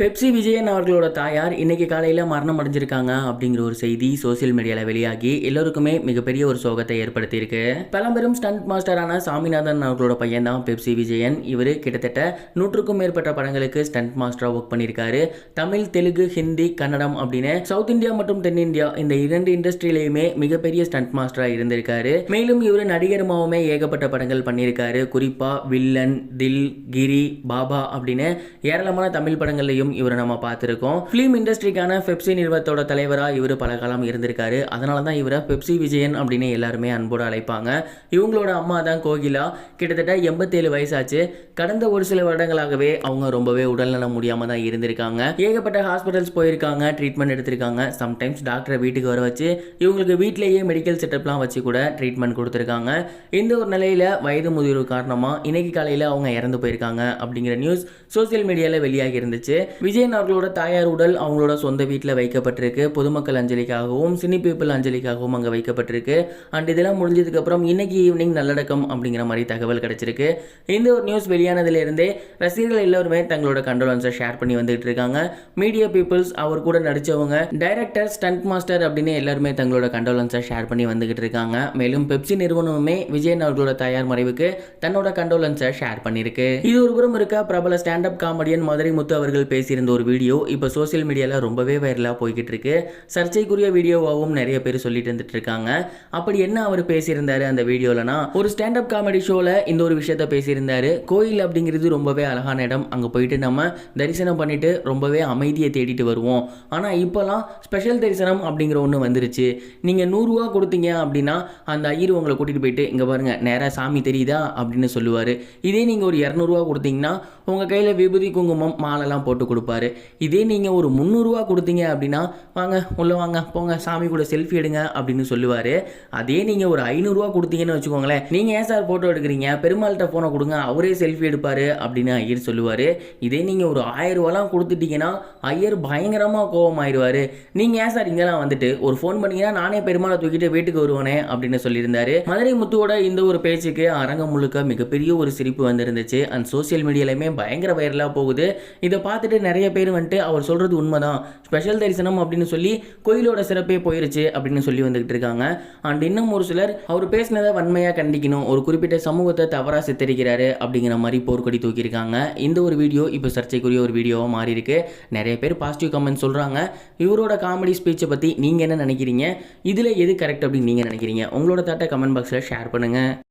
Pepsi Vijayan அவர்களோட தாயார் இன்னைக்கு காலையில் மரணம் அடைஞ்சிருக்காங்க அப்படிங்கிற ஒரு செய்தி சோஷியல் மீடியாவில் வெளியாகி எல்லோருக்குமே மிகப்பெரிய ஒரு சோகத்தை ஏற்படுத்தியிருக்கு. பழம்பெரும் ஸ்டண்ட் மாஸ்டரான சாமிநாதன் அவர்களோட பையன் தான் பெப்சி விஜயன். இவர் கிட்டத்தட்ட நூற்றுக்கும் மேற்பட்ட படங்களுக்கு ஸ்டண்ட் மாஸ்டராக ஒர்க் பண்ணியிருக்காரு. தமிழ் தெலுங்கு ஹிந்தி கன்னடம் அப்படின்னு சவுத் இந்தியா மற்றும் தென்னிந்தியா இந்த இரண்டு இண்டஸ்ட்ரியிலையுமே மிகப்பெரிய ஸ்டண்ட் மாஸ்டராக இருந்திருக்காரு. மேலும் இவர் நடிகருமாவுமே ஏகப்பட்ட படங்கள் பண்ணியிருக்காரு. குறிப்பா வில்லன் தில் கிரி பாபா அப்படின்னு ஏராளமான தமிழ் படங்கள்லையும் இவரை நம்ம பார்த்துருக்கோம். ஃபிலிம் இண்டஸ்ட்ரிக்கான பெப்சி நிறுவனத்தோட தலைவராக இவர் பல காலம் இருந்திருக்காரு. அதனால தான் இவரை பெப்சி விஜயன் அப்படின்னு எல்லாருமே அன்போடு அழைப்பாங்க. இவங்களோட அம்மா தான் கோகிலா. கிட்டத்தட்ட எண்பத்தேழு வயசாச்சு. கடந்த ஒரு சில வருடங்களாகவே அவங்க ரொம்பவே உடல்நலம் முடியாமல் தான் இருந்திருக்காங்க. ஏகப்பட்ட ஹாஸ்பிட்டல்ஸ் போயிருக்காங்க ட்ரீட்மெண்ட் எடுத்திருக்காங்க. சம்டைம்ஸ் டாக்டரை வீட்டுக்கு வர வச்சு இவங்களுக்கு வீட்டிலேயே மெடிக்கல் செட்டப்லாம் வச்சு கூட ட்ரீட்மெண்ட் கொடுத்துருக்காங்க. இந்த ஒரு நிலையில் வயது முதிர்வு காரணமாக இன்னைக்கு காலையில் அவங்க இறந்து போயிருக்காங்க அப்படிங்கிற நியூஸ் சோஷியல் மீடியாவில் வெளியாகி இருந்துச்சு. விஜயன் அவர்களோட தாயார் உடல் அவங்களோட சொந்த வீட்டில் வைக்கப்பட்டிருக்கு. பொதுமக்கள் அஞ்சலிக்காகவும் சினி பீப்புள் அஞ்சலிக்காகவும் அங்கே வைக்கப்பட்டிருக்கு. அண்ட் இதெல்லாம் முடிஞ்சதுக்கப்புறம் இன்னைக்கு ஈவினிங் நல்லடக்கம் அப்படிங்கிற மாதிரி தகவல் கிடைச்சிருக்கு. இந்த ஒரு நியூஸ் வெளியானதுலேருந்தே ரசிகர்கள் எல்லோருமே தங்களோட கண்டோலன்ஸை ஷேர் பண்ணி வந்துட்டு இருக்காங்க. மீடியா பீப்புள்ஸ் அவர் கூட நடித்தவங்க டைரக்டர் ஸ்டண்ட் மாஸ்டர் அப்படின்னு எல்லாருமே தங்களோட கண்டோலன்ஸை ஷேர் பண்ணி வந்துகிட்டு இருக்காங்க. மேலும் பெப்சி நிறுவனமுமே விஜயன் அவர்களோட தயார் மறைவுக்கு தன்னோட கண்டோலன்ஸை ஷேர் பண்ணியிருக்கு. இது ஒருபுறம் இருக்க? பிரபல ஸ்டாண்டப் காமெடியன் மதுரை முத்து அவர்கள் பேசியிருந்த ஒரு வீடியோ இப்போ சோஷியல் மீடியாவில் ரொம்பவே வைரலாக போய்கிட்டு இருக்கு சர்ச்சைக்குரிய வீடியோவாகவும் நிறைய பேர் சொல்லிட்டு இருந்துட்டு இருக்காங்க அப்படி என்ன அவர் பேசியிருந்தாரு அந்த வீடியோலனா ஒரு ஸ்டாண்டப் காமெடி ஷோவில் இந்த ஒரு விஷயத்த பேசியிருந்தாரு. கோயில் அப்படிங்கிறது ரொம்பவே அழகான இடம். அங்கே போயிட்டு நம்ம தரிசனம் பண்ணிட்டு ரொம்பவே அமைதியை தேடிட்டு வருவோம். ஆனால் இப்போலாம் ஸ்பெஷல் தரிசனம் அப்படிங்கிற ஒன்று வந்துருச்சு. நீங்கள் நூறுரூவா கொடுத்தீங்க அப்படின்னா அந்த ஐயர் உங்களை கூட்டிகிட்டு போயிட்டு இங்கே பாருங்க நேராக சாமி தெரியுதா? அப்படின்னு சொல்லுவார். இதே நீங்கள் ஒரு இரநூறுவா கொடுத்தீங்கன்னா உங்கள் கையில் விபூதி குங்குமம் மாலைலாம் போட்டு கொடுப்பாரு. இதே நீங்கள் ஒரு முந்நூறுரூவா கொடுத்தீங்க அப்படின்னா வாங்க உள்ளே வாங்க போங்க சாமி கூட செல்ஃபி எடுங்க அப்படின்னு சொல்லுவார். அதே நீங்கள் ஒரு ஐநூறுரூவா கொடுத்தீங்கன்னு வச்சுக்கோங்களேன் நீங்கள் ஏன் சார் ஃபோட்டோ எடுக்கிறீங்க? பெருமாள்கிட்ட ஃபோனை கொடுங்க அவரே செல்ஃபி எடுப்பார் அப்படின்னு ஐயர் சொல்லுவார். இதே நீங்கள் ஒரு ஆயிரம் கொடுத்துட்டீங்கன்னா ஐயர் பயங்கரமாக கோபமாயிருவார் நீங்கள் ஏன் சார் இங்கெல்லாம் வந்துட்டு ஒரு ஃபோன் பண்ணீங்கன்னா நானே பெருமாளை தூக்கிட்டு வீட்டுக்கு வருவானே அப்படின்னு சொல்லியிருந்தாரு. மதுரை முத்துவோட இந்த ஒரு பேச்சுக்கு அரங்கம் முழுக்க மிகப்பெரிய ஒரு சிரிப்பு வந்திருந்துச்சு. அண்ட் சோஷியல் மீடியாலையுமே பயங்கர வைரலாக போகுது. இதை பார்த்துட்டு நிறைய பேர் வந்துட்டு அவர் சொல்கிறது உண்மைதான். ஸ்பெஷல் தரிசனம் அப்படின்னு சொல்லி கோயிலோட சிறப்பே போயிருச்சு அப்படின்னு சொல்லி வந்துகிட்டு இருக்காங்க. அண்ட் இன்னும் ஒரு சிலர் அவர் பேசினதை வன்மையாக கண்டிக்கணும். ஒரு குறிப்பிட்ட சமூகத்தை தவறாக சித்தரிக்கிறாரு அப்படிங்கிற மாதிரி போர்க்கொடி தூக்கியிருக்காங்க. இந்த ஒரு வீடியோ இப்போ சர்ச்சைக்குரிய ஒரு வீடியோவாக மாறி இருக்கு நிறைய பேர் பாசிட்டிவ் கமெண்ட் சொல்கிறாங்க இவரோட காமெடி ஸ்பீச்சை பற்றி நீங்கள் என்ன நினைக்கிறீங்க? இதில் எது கரெக்ட் அப்படின்னு நீங்கள் நினைக்கிறீங்க? உங்களோட தாட்டை கமெண்ட் பாக்ஸில் ஷேர் பண்ணுங்கள்